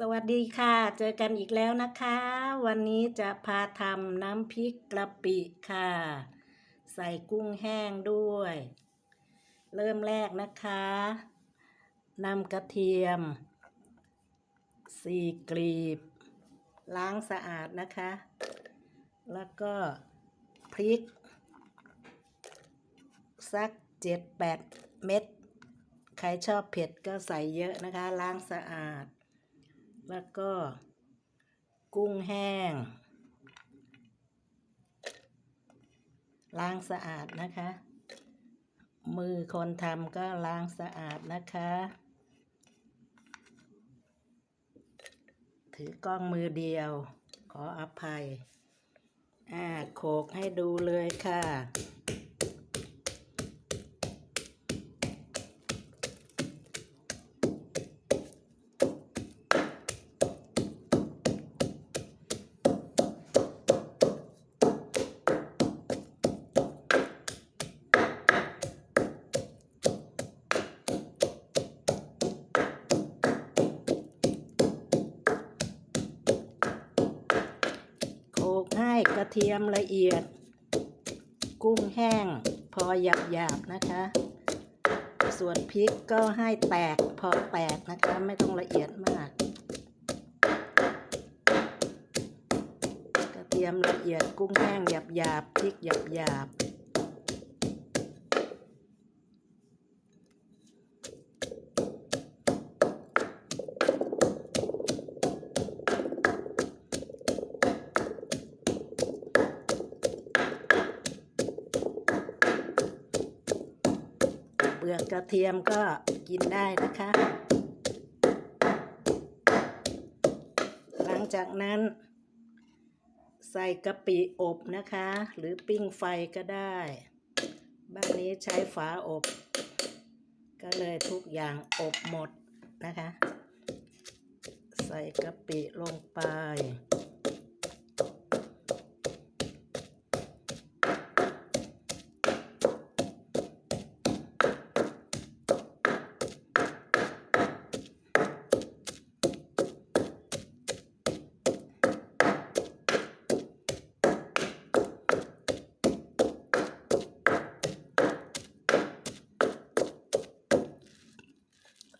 สวัสดีค่ะ เจอกันอีกแล้วนะคะ วันนี้จะพาทำน้ำพริกกะปิค่ะ ใส่กุ้งแห้งด้วย เริ่มแรกนะคะนำกระเทียมสี่กลีบ ล้างสะอาดนะคะ แล้วก็พริก สักเจ็ดแปดเม็ด ใครชอบเผ็ดก็ใส่เยอะนะคะ ล้างสะอาด แล้วก็ กุ้งแห้ง ล้างสะอาดนะคะ มือคนทำก็ล้างสะอาดนะคะ ถือกล้องมือเดียว ขออภัย อ่า โขกให้ดูเลยค่ะ กให้กระเทียมละเอียด กุ้งแห้ง พอหยาบๆนะคะ ส่วนพริกก็ให้แตกพอแตกนะคะ ไม่ต้องละเอียดมาก กระเทียมละเอียดกุ้งแห้งหยาบๆพริกหยาบๆ ลือกกระเทียมก็กินได้นะคะ หลังจากนั้น ใส่กะปิอบนะคะ หรือปิ้งไฟก็ได้ บ้านนี้ใช้ฝาอบ ก็เลยทุกอย่างอบหมดนะคะ ใส่กะปิลงไป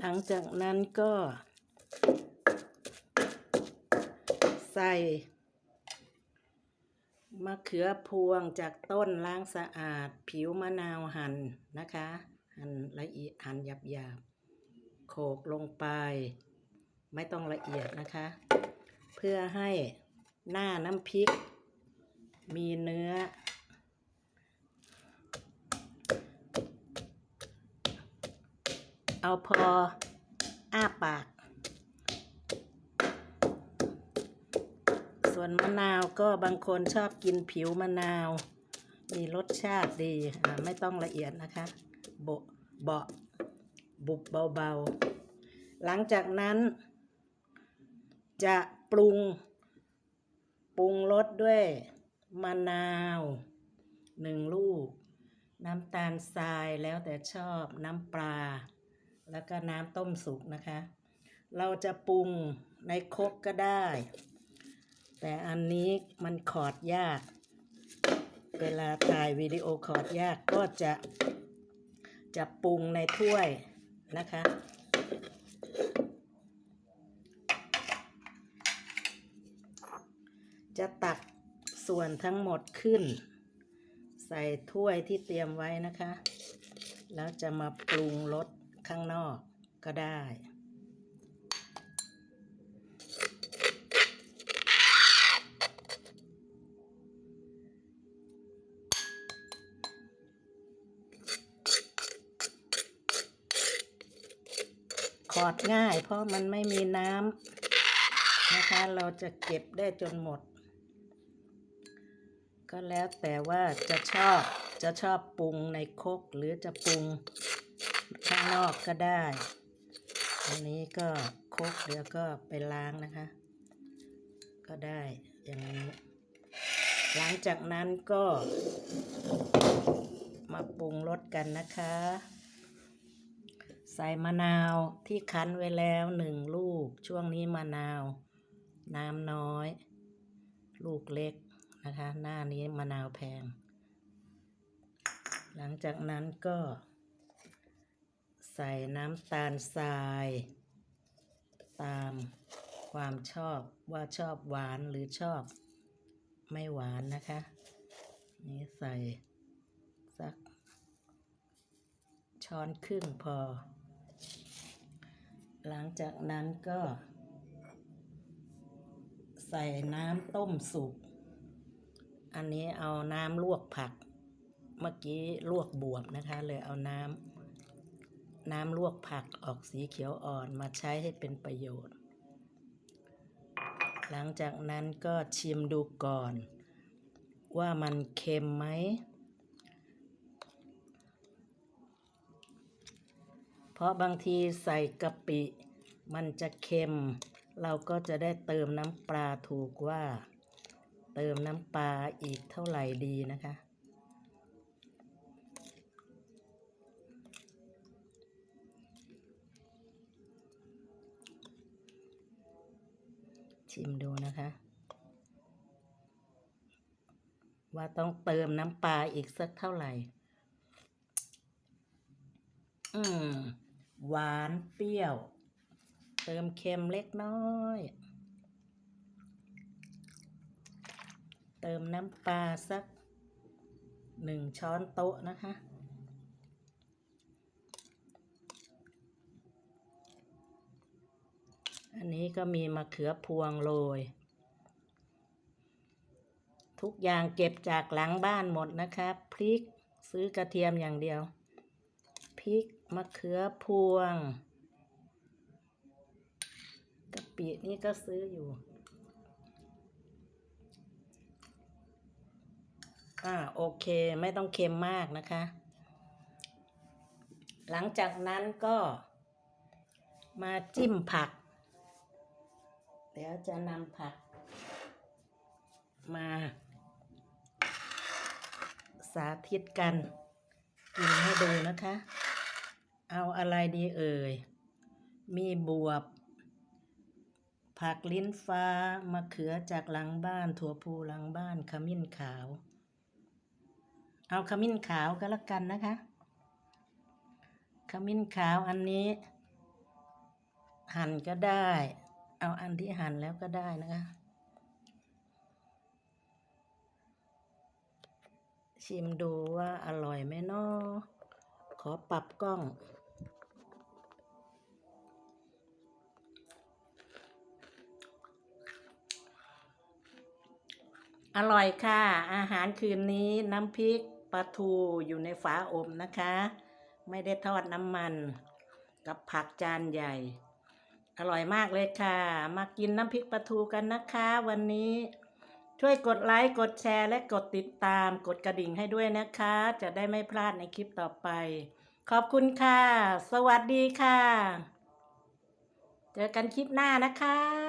ลังจากนั้นก็ ใส่ มะเขือพวงจากต้นล้างสะอาด ผิวมะนาวหั่นนะคะ หั่นละเอียดหั่นหยาบหยาบๆโขกลงไป ไม่ต้องละเอียดนะคะ เพื่อให้หน้าน้ำพริก มีเนื้อ เอาพออ้าปาก ส่วนมะนาวก็บางคนชอบกินผิวมะนาว มีรสชาติดีไม่ต้องละเอียดนะคะโบเบาะบุบเบาๆ หลังจากนั้นจะปรุง ปรุงรสด้วยมะนาวหนึ่งลูก น้ำตาลทรายแล้วแต่ชอบน้ำปลา แล้วก็น้ำต้มสุกนะคะ เราจะปรุงในครกก็ได้ แต่อันนี้มันขอดยาก เวลาถ่ายวิดีโอขอดยากก็จะจะปรุงในถ้วยนะคะ จะตักส่วนทั้งหมดขึ้น ใส่ถ้วยที่เตรียมไว้นะคะ แล้วจะมาปรุงรส ข้างนอกก็ได้ ขอดง่ายเพราะมันไม่มีน้ำนะคะ เราจะเก็บได้จนหมด ก็แล้วแต่ว่าจะชอบจะชอบปรุงในคกหรือจะปรุง นอกก็ได้ อันนี้ก็คกเดี๋ยวก็ไปล้างนะคะ ก็ได้อย่างนี้ หลังจากนั้นก็มาปรุงรสกันนะคะ ใส่มะนาวที่คั้นไว้แล้วหนึ่งลูก ช่วงนี้มะนาว น้ำน้อย ลูกเล็กนะคะ หน้านี้มะนาวแพง หลังจากนั้นก็ ใส่น้ำตาลทราย ตามความชอบว่าชอบหวานหรือชอบไม่หวานนะคะ นี่ใส่สัก ช้อนครึ่งพอ หลังจากนั้นก็ ใส่น้ำต้มสุก อันนี้เอาน้ำลวกผัก เมื่อกี้ลวกบวบนะคะ เลยเอาน้ำ น้ำลวกผักออกสีเขียวอ่อนมาใช้ให้เป็นประโยชน์ หลังจากนั้นก็ชิมดูก่อน ว่ามันเค็มไหม เพราะบางทีใส่กะปิ มันจะเค็ม เราก็จะได้เติมน้ำปลาถูกว่า เติมน้ำปลาอีกเท่าไหร่ดีนะคะ ชิมดูนะคะ ว่าต้องเติมน้ำปลาอีกสักเท่าไหร่ อืม หวานเปรี้ยว เติมเค็มเล็กน้อย เติมน้ำปลาสักหนึ่งช้อนโต๊ะนะคะ อันนี้ก็มีมะเขือพวงโรย ทุกอย่างเก็บจากหลังบ้านหมดนะคะพริกซื้อกระเทียมอย่างเดียว พริกมะเขือพวงกะปินี่ก็ซื้ออยู่อ่าโอเคไม่ต้องเค็มมากนะคะ หลังจากนั้นก็มาจิ้มผัก เดี๋ยวจะนำผักมา สาธิตกัน กินให้ดูนะคะ เอาอะไรดีเอ่ย มีบวบ ผักลิ้นฟ้ามะเขือจากหลังบ้าน ถั่วพูหลังบ้านขมิ้นขาว เอาขมิ้นขาวก็แล้วกันนะคะ ขมิ้นขาวอันนี้ หั่นก็ได้ เอาอันที่หั่นแล้วก็ได้นะคะ ชิมดูว่าอร่อยไหมเนาะขอปรับกล้อง อร่อยค่ะ อาหารคืนนี้น้ำพริกปลาทูอยู่ในฝาอบนะคะ ไม่ได้ทอดน้ำมัน กับผักจานใหญ่ อร่อยมากเลยค่ะ มากินน้ำพริกปลาทูกันนะคะ วันนี้ช่วยกดไลค์กดแชร์และกดติดตามกดกระดิ่งให้ด้วยนะคะ จะได้ไม่พลาดในคลิปต่อไป ขอบคุณค่ะ สวัสดีค่ะ เจอกันคลิปหน้านะคะ